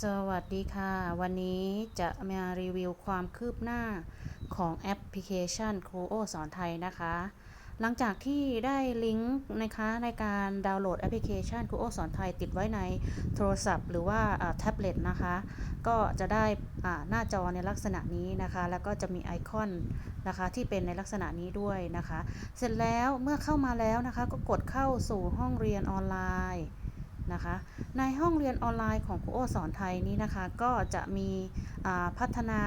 สวัสดีค่ะ วันนี้จะมารีวิวความคืบหน้าของแอปพลิเคชันครูโอสอนไทยนะคะ หลังจากที่ได้ลิงก์นะคะในการดาวน์โหลดแอปพลิเคชันครูโอสอนไทยติดไว้ในโทรศัพท์ หรือว่าแท็บเล็ตนะคะ ก็จะได้หน้าจอในลักษณะนี้นะคะ แล้วก็จะมีไอคอนนะคะที่เป็นในลักษณะนี้ด้วยนะคะ เสร็จแล้วเมื่อเข้ามาแล้วนะคะ ก็กดเข้าสู่ห้องเรียนออนไลน์ นะคะ ในห้องเรียนออนไลน์ของครูโอสอนไทยนี้นะคะ ก็จะมีพัฒนา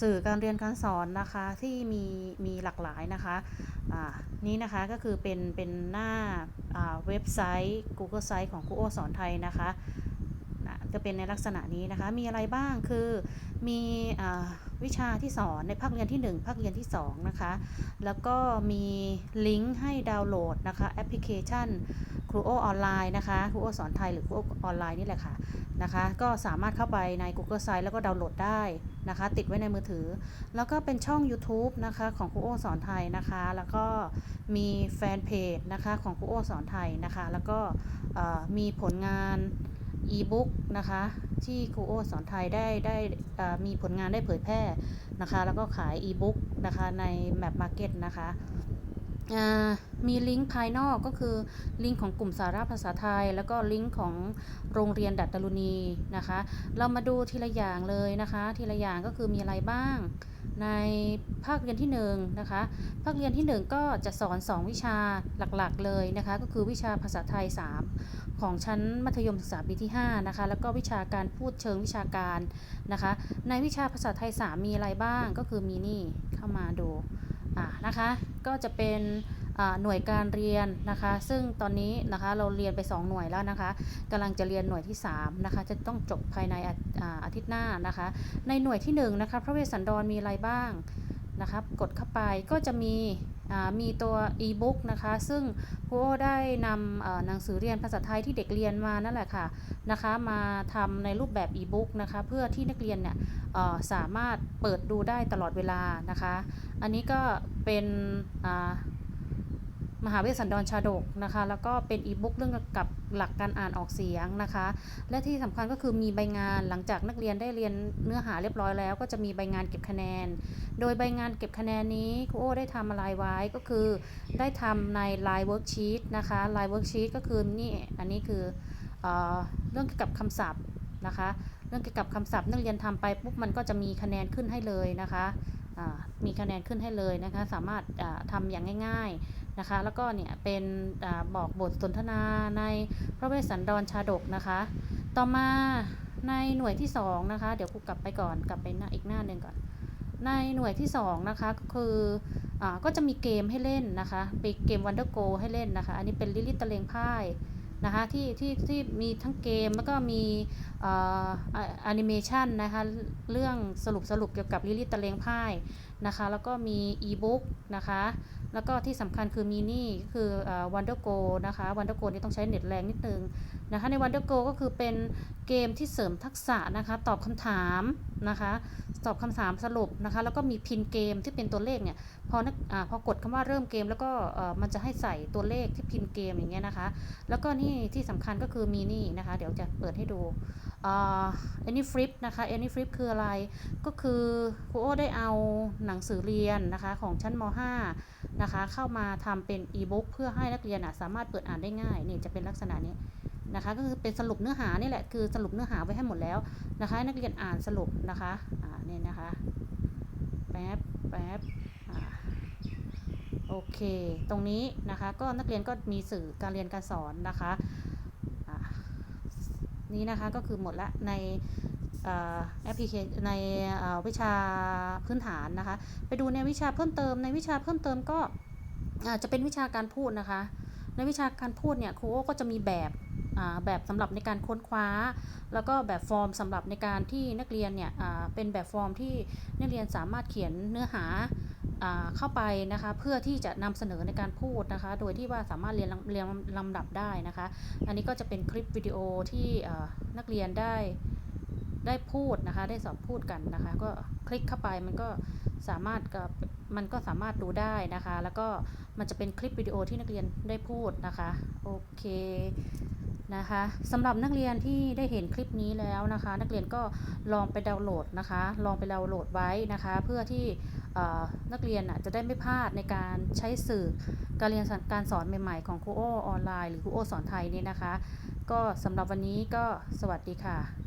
สื่อการเรียนการสอนนะคะที่มีมีหลากหลายนะคะนี้นะคะก็คือเป็นเป็นหน้าเว็บไซต์ Google Site ของครูโอสอนไทยนะคะจะเป็นในลักษณะนี้นะคะ มีอะไรบ้างคือมีอวิชาที่สอนในภาคเรียนที่ 1 ภาคเรียนที่ 2 นะคะ แล้วก็มีลิงก์ให้ดาวน์โหลดนะคะแอปพลิเคชัน รูโอออนไลน์นะคะครูโอสอนไทยหรือครูโอออนไลน์นี่แหละค่ะนะคะ ก็สามารถเข้าไปใน Google Site แล้วก็ดาวน์โหลดได้นะคะ ติดไว้ในมือถือ แล้วก็เป็นช่อง YouTube นะคะของครูโอสอนไทยนะคะ แล้วก็มีแฟนเพจนะคะของครูโอสอนไทยนะคะ แล้วก็มีผลงานอีบุ๊กนะคะที่ครูโอสอนไทยได้ได้มีผลงานได้เผยแพร่นะคะ แล้วก็ขายอีบุ๊กนะคะใน Map Market นะคะ มีลิงก์ภายนอกก็คือลิงก์ของกลุ่มสาระภาษาไทย แล้วก็ลิงก์ของโรงเรียนดัตตรุณีนะคะ เรามาดูทีละอย่างเลยนะคะ ทีละอย่างก็คือมีอะไรบ้าง ในภาคเรียนที่1นงนะคะภาคเรียนที่ 1 ก็จะสอน 2 วิชาหลักๆเลยนะคะ ก็คือวิชาภาษาไทย 3 ของชั้นมัธยมศึกษาปีที่5นะคะแล้วก็วิชาการพูดเชิงวิชาการนะคะ ในวิชาภาษาไทย 3 มีอะไรบ้างก็คือมีนี่เข้ามาดู นะคะก็จะเป็นหน่วยการเรียนนะคะ ซึ่งตอนนี้นะคะเราเรียนไป 2 หน่วยแล้วนะคะกำลังจะเรียนหน่วยที่3นะคะจะต้องจบภายในอาอ่าอาทิตย์หน้านะคะ ในหน่วยที่1นะคะพระเวสสันดรมีอะไรบ้าง นะครับ กดเข้าไปก็จะมีมีตัว e-book นะคะ ซึ่งครูโอได้นำหนังสือเรียนภาษาไทยที่เด็กเรียนมานั่นแหละค่ะนะคะ มาทำในรูปแบบ e-book นะคะ เพื่อที่นักเรียนเนี่ยสามารถเปิดดูได้ตลอดเวลานะคะ อันนี้ก็เป็น มหาเวสสันดรชาดกนะคะ แล้วก็เป็นอีบุ๊กเรื่องกับหลักการอ่านออกเสียงนะคะ และที่สำคัญก็คือมีใบงานหลังจากนักเรียนได้เรียนเนื้อหาเรียบร้อยแล้ว ก็จะมีใบงานเก็บคะแนน โดยใบงานเก็บคะแนนนี้ครูโอได้ทำอะไรไว้ก็คือได้ทำใน Line Worksheet นะคะ Line Worksheet ก็คือนี่อันนี้คือเอเรื่องเกี่ยวกับคำศัพท์นะคะ เรื่องเกี่ยวกับคำศัพท์นักเรียนทำไปปุ๊บมันก็จะมีคะแนนขึ้นให้เลยนะคะมีคะแนนขึ้นให้เลยนะคะ สามารถอ่าทำอย่างง่าย นะคะ แล้วก็เนี่ยเป็นอบอกบทสนทนาในพระเวสสันดรชาดกนะคะ ต่อมาในหน่วยที่2นะคะ เดี๋ยวครูกลับไปก่อนกลับไปหน้าอีกหน้าหนึ่งก่อน ในหน่วยที่2นะคะก็คืออก็จะมีเกมให้เล่นนะคะเป็นเกม Wonder Go ให้เล่นนะคะ อันนี้เป็นลิลิตตะเลงพ่ายนะคะที่ที่ที่มีทั้งเกมแล้วก็มีแอนิเมชันนะคะเรื่องสรุปสรุปเกี่ยวกับลิลิตตะเลงพ่ายนะคะ แล้วก็มีอีบุ๊กนะคะ แล้วก็ที่สำคัญคือมีนี่คือวันเดอร์โกนะคะวันเดอร์โกนี่ต้องใช้เน็ตแรงนิดนึงนะคะในวันเดอร์โกก็คือเป็นเกมที่เสริมทักษะนะคะตอบคำถามนะคะตอบคำถามสรุปนะคะแล้วก็มีพินเกมที่เป็นตัวเลขเนี่ยพอนักอพอกดคำว่าเริ่มเกม แล้วก็มันจะให้ใส่ตัวเลขที่พินเกมอย่างเงี้ยนะคะ แล้วก็นี่ที่สำคัญก็คือมีนี่นะคะเดี๋ยวจะเปิดให้ดูอ่า any flip นะคะ any flip คืออะไรก็คือครูโอได้เอาหนังสือเรียนนะคะของชั้นม .5 นะคะ เข้ามาทำเป็นอีบุ๊กเพื่อให้นักเรียนสามารถเปิดอ่านได้ง่ายนี่จะเป็นลักษณะนี้นะคะ ก็คือเป็นสรุปเนื้อหานี่แหละคือสรุปเนื้อหาไว้ให้หมดแล้วนะคะ นักเรียนอ่านสรุปนะคะอ่านี่นะคะแป๊บแป๊บอ่าโอเค ตรงนี้นะคะก็นักเรียนก็มีสื่อการเรียนการสอนนะคะ นี้นะคะก็คือหมดละใน แอปพลิเคชันในวิชาพื้นฐานนะคะ ไปดูในวิชาเพิ่มเติมในวิชาเพิ่มเติมก็จะเป็นวิชาการพูดนะคะ ในวิชาการพูดเนี่ยครูโอก็จะมีแบบแบบสำหรับในการค้นคว้า แล้วก็แบบฟอร์มสำหรับในการที่นักเรียนเนี่ยเป็นแบบฟอร์มที่นักเรียนสามารถเขียนเนื้อหาเข้าไปนะคะเพื่อที่จะนำเสนอในการพูดนะคะ โดยที่ว่าสามารถเรียนเรียนลำดับได้นะคะ อันนี้ก็จะเป็นคลิปวิดีโอที่นักเรียนได้ ได้พูดนะคะ ได้สอบพูดกันนะคะ ก็คลิกเข้าไปมันก็สามารถกับมันก็สามารถดูได้นะคะ แล้วก็มันจะเป็นคลิปวิดีโอที่นักเรียนได้พูดนะคะโอเคนะคะสำหรับนักเรียนที่ได้เห็นคลิปนี้แล้วนะคะ นักเรียนก็ลองไปดาวน์โหลดนะคะ ลองไปดาวน์โหลดไว้นะคะ เพื่อที่นักเรียนจะได้ไม่พลาดในการใช้สื่อการเรียนการสอนใหม่ๆของครูโอออนไลน์หรือครูโอสอนไทยนี่นะคะ ก็สำหรับวันนี้ก็สวัสดีค่ะ